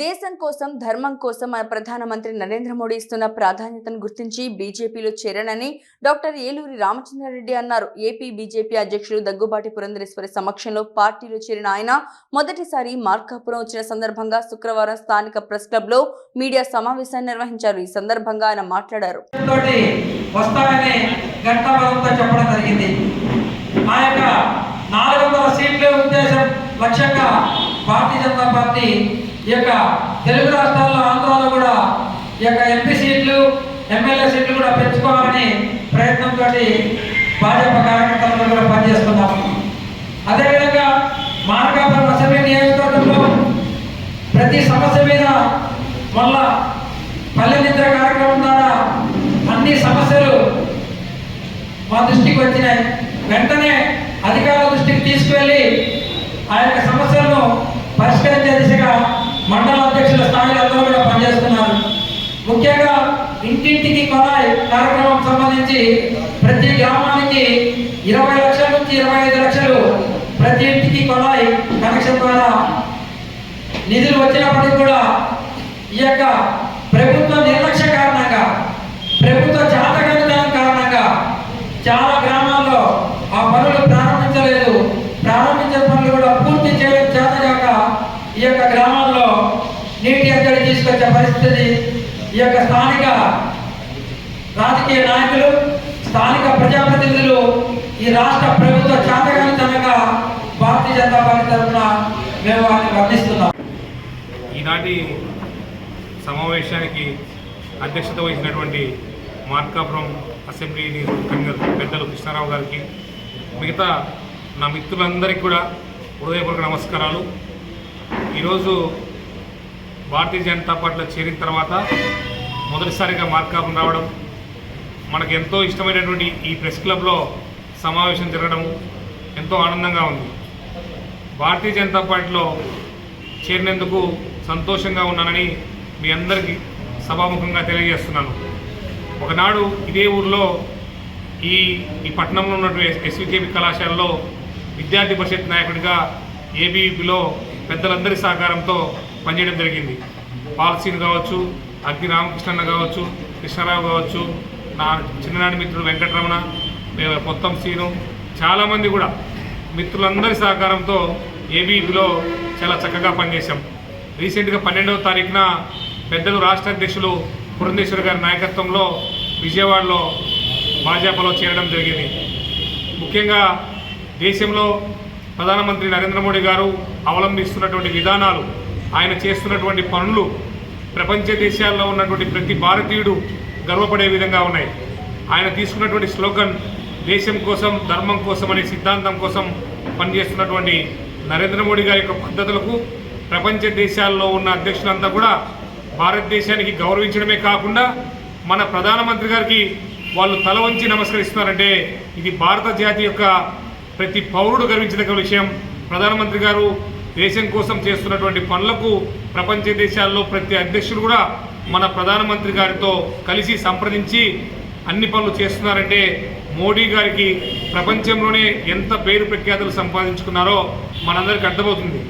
దేశం కోసం ధర్మం కోసం మన ప్రధానమంత్రి నరేంద్ర మోడీ ఇస్తున్న ప్రాధాన్యతను గుర్తించి బీజేపీలో చేరనని డాక్టర్ ఏలూరి రామచంద్రారెడ్డి అన్నారు. ఏపీ బీజేపీ అధ్యక్షులు దగ్గుబాటి పురంధరేశ్వరి సమక్షంలో పార్టీలో చేరిన ఆయన మొదటిసారి మార్కాపురం వచ్చిన సందర్భంగా శుక్రవారం స్థానిక ప్రెస్ క్లబ్లో మీడియా సమావేశాన్ని నిర్వహించారు. ఈ సందర్భంగా ఆయన మాట్లాడారు. ఆ యొక్క నాలుగు వందల సీట్ల ఉద్దేశం లక్ష్యంగా భారతీయ జనతా పార్టీ ఈ యొక్క తెలుగు రాష్ట్రాల్లో ఆంధ్రాలో కూడా ఈ యొక్క ఎంపీ సీట్లు ఎమ్మెల్యే సీట్లు కూడా పెంచుకోవాలని ప్రయత్నంతో భాజపా కార్యకర్తలతో కూడా పనిచేస్తున్నాం అదేవిధంగా మార్గాపురం అసెంబ్లీ నియోజకవర్గంలో ప్రతి సమస్య మీద మళ్ళా పల్లె నిద్ర కార్యక్రమం ద్వారా అన్ని సమస్యలు మా దృష్టికి వచ్చినాయి. వెంటనే అధికారుల దృష్టికి తీసుకువెళ్ళి ఆ యొక్క సమస్య పరిష్కరించే దిశగా మండల అధ్యక్షుల స్థాయిలో అందరూ కూడా పనిచేస్తున్నారు. ముఖ్యంగా ఇంటింటికి కొనాయి కార్యక్రమం సంబంధించి ప్రతి గ్రామానికి ఇరవై లక్షల నుంచి ఇరవై ఐదు లక్షలు ప్రతి ఇంటికి కొనాయి కనెక్షన్ ద్వారా. నిధులు వచ్చినప్పటికీ కూడా ఈ యొక్క ప్రభుత్వ నిర్లక్ష్య కారణంగా ప్రభుత్వ చాతకనితనం కారణంగా చాలా గ్రామాల్లో ఆ పనులు ప్రారంభించలేదు ప్రారంభించిన పనులు కూడా పూర్తి చేయడం చేతగాక ఈ యొక్క గ్రామాల్లో నీటి తీసుకొచ్చే పరిస్థితి. ఈ యొక్క స్థానిక రాజకీయ నాయకులు స్థానిక ప్రజాప్రతినిధులు ఈ రాష్ట్ర ప్రభుత్వ చాతకనితనంగా భారతీయ జనతా పార్టీ తరఫున మేము వారిని వర్ణిస్తున్నాం. ఈనాటి సమావేశానికి అధ్యక్షత వహించినటువంటి మార్కాపురం అసెంబ్లీ కన్వీనర్ పెద్దలు కృష్ణారావు గారికి మిగతా నా మిత్రులందరికీ కూడా హృదయపూర్వక నమస్కారాలు. ఈరోజు భారతీయ జనతా పార్టీలో చేరిన తర్వాత మొదటిసారిగా మార్కాపురం రావడం మనకు ఎంతో ఇష్టమైనటువంటి ఈ ప్రెస్ క్లబ్లో సమావేశం జరగడం ఎంతో ఆనందంగా ఉంది. భారతీయ జనతా పార్టీలో చేరినందుకు సంతోషంగా ఉన్నానని మీ అందరికీ సభాముఖంగా తెలియజేస్తున్నాను. ఒకనాడు ఇదే ఊర్లో ఈ ఈ పట్టణంలో ఉన్నటువంటి ఎస్వికేపి కళాశాలలో విద్యార్థి పరిషత్ నాయకుడిగా ఏబీవీపీలో పెద్దలందరి సహకారంతో పనిచేయడం జరిగింది. పాలసీని కావచ్చు అగ్ని రామకృష్ణన్న కావచ్చు కృష్ణారావు కావచ్చు నా చిన్ననాటి మిత్రుడు వెంకటరమణ మొత్తం సీను చాలామంది కూడా మిత్రులందరి సహకారంతో ఏబీపీలో చాలా చక్కగా పనిచేశాం. రీసెంట్గా పన్నెండవ తారీఖున పెద్దలు రాష్ట్ర అధ్యక్షులు పురంధేశ్వర్ గారి నాయకత్వంలో విజయవాడలో భాజపాలో చేరడం జరిగింది. ముఖ్యంగా దేశంలో ప్రధానమంత్రి నరేంద్ర మోడీ గారు అవలంబిస్తున్నటువంటి విధానాలు ఆయన చేస్తున్నటువంటి పనులు ప్రపంచ దేశాల్లో ఉన్నటువంటి ప్రతి భారతీయుడు గర్వపడే విధంగా ఉన్నాయి. ఆయన తీసుకున్నటువంటి స్లోగన్ దేశం కోసం ధర్మం కోసం అనే సిద్ధాంతం కోసం పనిచేస్తున్నటువంటి నరేంద్ర మోడీ గారి యొక్క పద్ధతులకు ప్రపంచ దేశాల్లో ఉన్న అధ్యక్షులంతా కూడా భారతదేశానికి గౌరవించడమే కాకుండా మన ప్రధానమంత్రి గారికి వాళ్ళు తల వంచి నమస్కరిస్తున్నారంటే ఇది భారత జాతి యొక్క ప్రతి పౌరుడు గర్వించదగ్గ విషయం. ప్రధానమంత్రి గారు దేశం కోసం చేస్తున్నటువంటి పనులకు ప్రపంచ దేశాల్లో ప్రతి అధ్యక్షుడు కూడా మన ప్రధానమంత్రి గారితో కలిసి సంప్రదించి అన్ని పనులు చేస్తున్నారంటే మోడీ గారికి ప్రపంచంలోనే ఎంత పేరు ప్రఖ్యాతులు సంపాదించుకున్నారో మనందరికీ అర్థమవుతుంది.